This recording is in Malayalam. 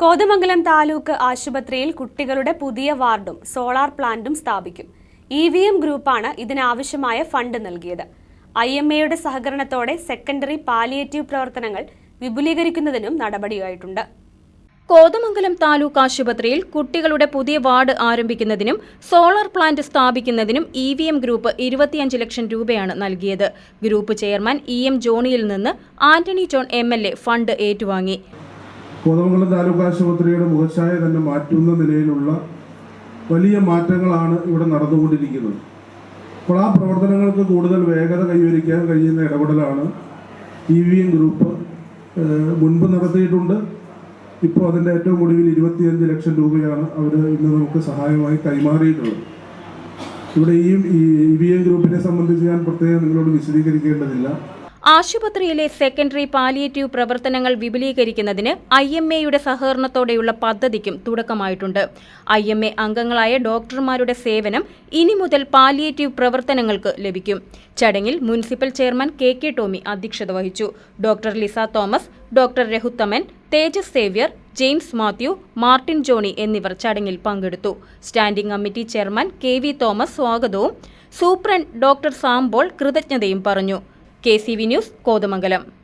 കോതമംഗലം താലൂക്ക് ആശുപത്രിയിൽ കുട്ടികളുടെ പുതിയ വാർഡും സോളാർ പ്ലാന്റും സ്ഥാപിക്കും. ഇ വി എം ഗ്രൂപ്പാണ് ഇതിനാവശ്യമായ ഫണ്ട് നൽകിയത്. ഐ എം എയുടെ സഹകരണത്തോടെ സെക്കൻഡറി പാലിയേറ്റീവ് പ്രവർത്തനങ്ങൾ വിപുലീകരിക്കുന്നതിനും നടപടിയായിട്ടുണ്ട്. കോതമംഗലം താലൂക്ക് ആശുപത്രിയിൽ കുട്ടികളുടെ പുതിയ വാർഡ് ആരംഭിക്കുന്നതിനും സോളാർ പ്ലാന്റ് സ്ഥാപിക്കുന്നതിനും ഇ വി എം ഗ്രൂപ്പ് ഇരുപത്തിയഞ്ച് ലക്ഷം രൂപയാണ് നൽകിയത്. ഗ്രൂപ്പ് ചെയർമാൻ ഇ എം ജോണിയിൽ നിന്ന് ആന്റണി ജോൺ എം ഫണ്ട് ഏറ്റുവാങ്ങി. കോതമംഗലം താലൂക്ക് ആശുപത്രിയുടെ മുഖച്ഛായ തന്നെ മാറ്റുന്ന നിലയിലുള്ള വലിയ മാറ്റങ്ങളാണ് ഇവിടെ നടന്നുകൊണ്ടിരിക്കുന്നത്. അപ്പോൾ ആ പ്രവർത്തനങ്ങൾക്ക് കൂടുതൽ വേഗത കൈവരിക്കാൻ കഴിയുന്ന ഇടപെടലാണ് ഇ വി എം ഗ്രൂപ്പ് മുൻപ് നടത്തിയിട്ടുണ്ട്. ഇപ്പോൾ അതിന്റെ ഏറ്റവും ഒടുവിൽ ഇരുപത്തിയഞ്ച് ലക്ഷം രൂപയാണ് അവർ ഇന്ന് നമുക്ക് സഹായമായി കൈമാറിയിട്ടുള്ളത്. ഇവിടെ ഈ ഇ വി എം ഗ്രൂപ്പിനെ സംബന്ധിച്ച് ഞാൻ പ്രത്യേകം നിങ്ങളോട് വിശദീകരിക്കേണ്ടതില്ല. ആശുപത്രിയിലെ സെക്കൻഡറി പാലിയേറ്റീവ് പ്രവർത്തനങ്ങൾ വിപുലീകരിക്കുന്നതിന് ഐ എം എയുടെ സഹകരണത്തോടെയുള്ള പദ്ധതിക്കും തുടക്കമായിട്ടുണ്ട്. ഐ എം എ അംഗങ്ങളായ ഡോക്ടർമാരുടെ സേവനം ഇനി മുതൽ പാലിയേറ്റീവ് പ്രവർത്തനങ്ങൾക്ക് ലഭിക്കും. ചടങ്ങിൽ municipal chairman K K Tomy അധ്യക്ഷത വഹിച്ചു. ഡോക്ടർ ലിസ തോമസ് ഡോക്ടർ രഹുത്തമൻ തേജസ് സേവ്യർ ജെയിംസ് മാത്യു മാർട്ടിൻ ജോണി എന്നിവർ ചടങ്ങിൽ പങ്കെടുത്തു. Standing committee chairman K V Thomas സ്വാഗതവും സൂപ്രണ്ട് ഡോക്ടർ സാംബോൾ കൃതജ്ഞതയും പറഞ്ഞു. K news Kothamangalam